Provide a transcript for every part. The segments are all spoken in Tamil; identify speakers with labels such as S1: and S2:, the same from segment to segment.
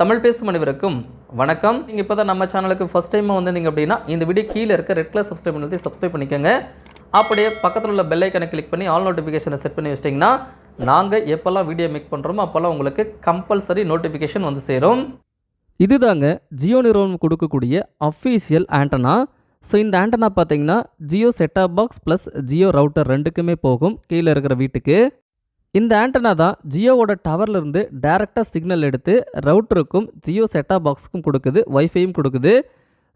S1: தமிழ் பேசும் அனைவருக்கும் வணக்கம். நீங்கள் இப்போ தான் நம்ம சேனலுக்கு ஃபஸ்ட் டைமாக வந்திருந்தீங்க அப்படின்னா இந்த வீடியோ கீழே இருக்க ரெட் கலர் சப்ஸ்கிரைப் பண்ணி சப்ஸ்கிரைப் பண்ணிக்கோங்க. அப்படியே பக்கத்தில் உள்ள பெல் ஐக்கனை கிளிக் பண்ணி ஆல் நோட்டிஃபிகேஷனை செட் பண்ணி வச்சிட்டிங்கன்னா நாங்கள் எப்போல்லாம் வீடியோ மேக் பண்ணுறோமோ அப்போல்லாம் உங்களுக்கு கம்பல்சரி நோட்டிஃபிகேஷன் வந்து சேரும். இதுதாங்க ஜியோ நிறுவனம் கொடுக்கக்கூடிய அஃபீஷியல் ஆண்டனா ஸோ இந்த ஆண்டனா பார்த்தீங்கன்னா Jio set top box plus Jio router ரெண்டுக்குமே போகும் கீழே இருக்கிற வீட்டுக்கு. இந்த ஆண்டனா தான் ஜியோவோட டவர்லேருந்து டேரெக்டாக சிக்னல் எடுத்து ரவுட்டருக்கும் ஜியோ செட்டாப் பாக்ஸுக்கும் கொடுக்குது வைஃபையும் கொடுக்குது.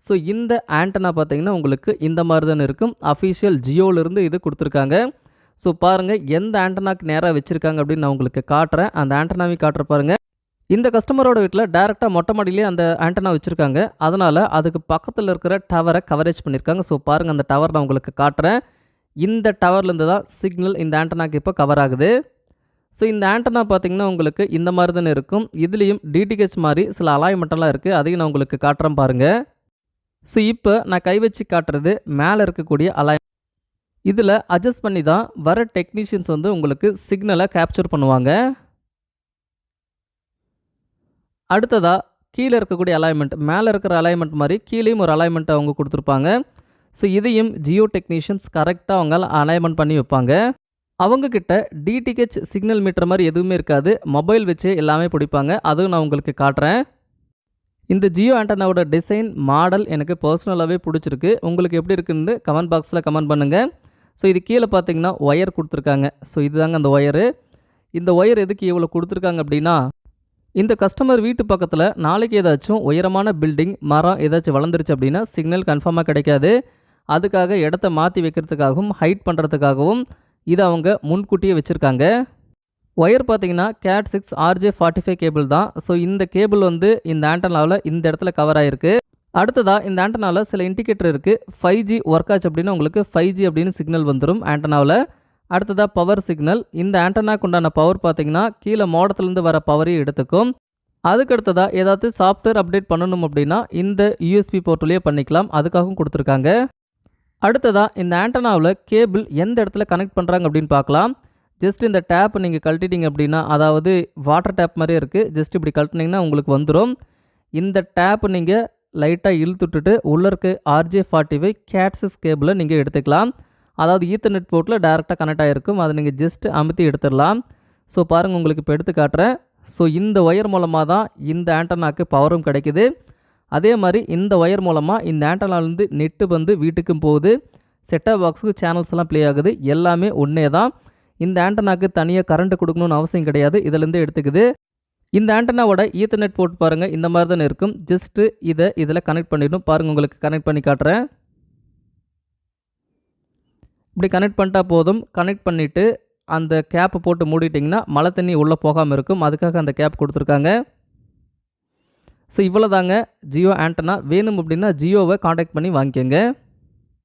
S1: ஸோ இந்த ஆண்டனா பார்த்தீங்கன்னா உங்களுக்கு இந்த மாதிரி தானே இருக்கும். அஃபீஷியல் ஜியோவிலேருந்து இது கொடுத்துருக்காங்க. ஸோ பாருங்கள் எந்த ஆண்டனாக்கு நேராக வச்சுருக்காங்க அப்படின்னு நான் உங்களுக்கு காட்டுறேன். அந்த ஆண்டனாவையும் காட்டுற பாருங்கள் இந்த கஸ்டமரோட வீட்டில் டேரெக்டாக மொட்டை மாடியிலே அந்த ஆண்டனா வச்சுருக்காங்க. அதனால் அதுக்கு பக்கத்தில் இருக்கிற டவரை கவரேஜ் பண்ணியிருக்காங்க ஸோ பாருங்கள் அந்த டவர் நான் உங்களுக்கு காட்டுறேன். இந்த டவர்லேருந்து தான் சிக்னல் இந்த ஆண்டனாக்கு இப்போ கவர் ஆகுது. ஸோ இந்த ஆண்டனா பார்த்தீங்கன்னா உங்களுக்கு இந்த மாதிரி தானே இருக்கும். இதுலேயும் டிடிஹெச் மாதிரி சில அலாய்மெண்ட்டெல்லாம் இருக்குது அதையும் நான் உங்களுக்கு காட்டுறேன் பாருங்கள் ஸோ இப்போ நான் கை வச்சு காட்டுறது மேலே இருக்கக்கூடிய அலாய் இதில் அட்ஜஸ்ட் பண்ணி தான் வர டெக்னீஷியன்ஸ் வந்து உங்களுக்கு சிக்னலை கேப்சர் பண்ணுவாங்க. அடுத்ததாக கீழே இருக்கக்கூடிய அலைன்மெண்ட் மேலே இருக்கிற அலைன்மெண்ட் மாதிரி கீழேயும் ஒரு அலைன்மெண்ட் அவங்க கொடுத்துருப்பாங்க. ஸோ இதையும் ஜியோ டெக்னீஷியன்ஸ் கரெக்டாக அவங்க அலைன்மெண்ட் பண்ணி வைப்பாங்க. அவங்கக்கிட்ட டிடிஹெச் சிக்னல் மீட்டர் மாதிரி எதுவுமே இருக்காது. மொபைல் வச்சு எல்லாமே பிடிப்பாங்க. அதுவும் நான் உங்களுக்கு காட்டுறேன். இந்த ஜியோ ஆண்டனாவோட டிசைன் மாடல் எனக்கு பர்சனலாகவே பிடிச்சிருக்கு. உங்களுக்கு எப்படி இருக்குன்னு கமெண்ட் பாக்ஸில் கமெண்ட் பண்ணுங்கள் ஸோ இது கீழே பார்த்தீங்கன்னா ஒயர் கொடுத்துருக்காங்க. ஸோ இதுதாங்க அந்த ஒயரு இந்த ஒயர் எதுக்கு இவ்வளோ கொடுத்துருக்காங்க அப்படின்னா இந்த கஸ்டமர் வீட்டு பக்கத்தில் நாளைக்கு ஏதாச்சும் உயரமான பில்டிங் மரம் ஏதாச்சும் வளர்ந்துருச்சு அப்படின்னா சிக்னல் கன்ஃபார்மாக கிடைக்காது. அதுக்காக இடத்த மாற்றி வைக்கிறதுக்காகவும் ஹைட் பண்ணுறதுக்காகவும் இது அவங்க முன்கூட்டியே வச்சுருக்காங்க. ஒயர் பார்த்தீங்கன்னா cat six RJ forty five cable தான். ஸோ இந்த கேபிள் வந்து இந்த ஆண்டனாவில் இந்த இடத்துல கவர் ஆகிருக்கு அடுத்ததாக இந்த ஆண்டனாவில் சில இண்டிகேட்டர் இருக்குது ஃபைவ் ஜி ஒர்க் ஆச்சு அப்படின்னா உங்களுக்கு ஃபைவ் ஜி அப்படின்னு சிக்னல் வந்துடும் ஆண்டனாவில் அடுத்ததாக பவர் சிக்னல் இந்த ஆண்டனாக்கு உண்டான பவர் பார்த்தீங்கன்னா கீழே மோடத்துலேருந்து வர பவரையும் எடுத்துக்கும். அதுக்கு அடுத்ததாக ஏதாவது சாஃப்ட்வேர் அப்டேட் பண்ணணும் அப்படின்னா இந்த யூஎஸ்பி போர்ட்லேயே பண்ணிக்கலாம். அதுக்காகவும் கொடுத்துருக்காங்க. அடுத்ததாக இந்த ஆண்டனாவில் கேபிள் எந்த இடத்துல கனெக்ட் பண்ணுறாங்க அப்படின்னு பார்க்கலாம். ஜஸ்ட் இந்த டேப் நீங்கள் கழட்டிட்டீங்க அப்படின்னா அதாவது வாட்டர் டேப் மாதிரியே இருக்குது ஜஸ்ட் இப்படி கழட்டினீங்கன்னா உங்களுக்கு வந்துடும் இந்த டேப் நீங்கள் லைட்டாக இழுத்துட்டுட்டு உள்ளே இருக்க ஆர்ஜே ஃபார்ட்டி ஃபைவ் கேட்ஸஸ் கேபிளை நீங்கள் எடுத்துக்கலாம். அதாவது ஈத்தர்நெட் போர்ட்டில் டேரெக்டாக கனெக்ட் ஆகிருக்கும் அதை நீங்கள் ஜஸ்ட் அமுத்தி எடுத்துடலாம். ஸோ பாருங்கள் உங்களுக்கு இப்போ எடுத்து காட்டுறேன். ஸோ இந்த ஒயர் மூலமாக தான் இந்த ஆண்டனாக்கு பவரும் கிடைக்குது. அதே மாதிரி இந்த ஒயர் மூலமாக இந்த ஆண்டனாலேருந்து நெட்டு வந்து வீட்டுக்கும் போகுது. செட்டாப் பாக்ஸுக்கு சேனல்ஸ் எல்லாம் ப்ளே ஆகுது. எல்லாமே ஒன்றே தான் இந்த ஆண்டனாக்கு தனியாக கரண்ட் கொடுக்கணும்னு அவசியம் கிடையாது. இதிலேருந்து எடுத்துக்குது. இந்த ஆண்டனாவோட ஈத்தர்நெட் போட்டு பாருங்கள் இந்த மாதிரி தானே இருக்கும். ஜஸ்ட்டு இதை இதில் கனெக்ட் பண்ணிடணும். பாருங்கள் உங்களுக்கு கனெக்ட் பண்ணி காட்டுறேன். இப்படி கனெக்ட் பண்ணிட்டா போதும். கனெக்ட் பண்ணிவிட்டு அந்த கேப்பை போட்டு மூடிட்டிங்கன்னா மழை தண்ணி உள்ளே போகாமல் இருக்கும். அதுக்காக அந்த கேப் கொடுத்துருக்காங்க. ஸோ இவ்வளோ தாங்க ஜியோ ஆண்டனா. வேணும் அப்படின்னா ஜியோவை காண்டாக்ட் பண்ணி வாங்கிக்கோங்க.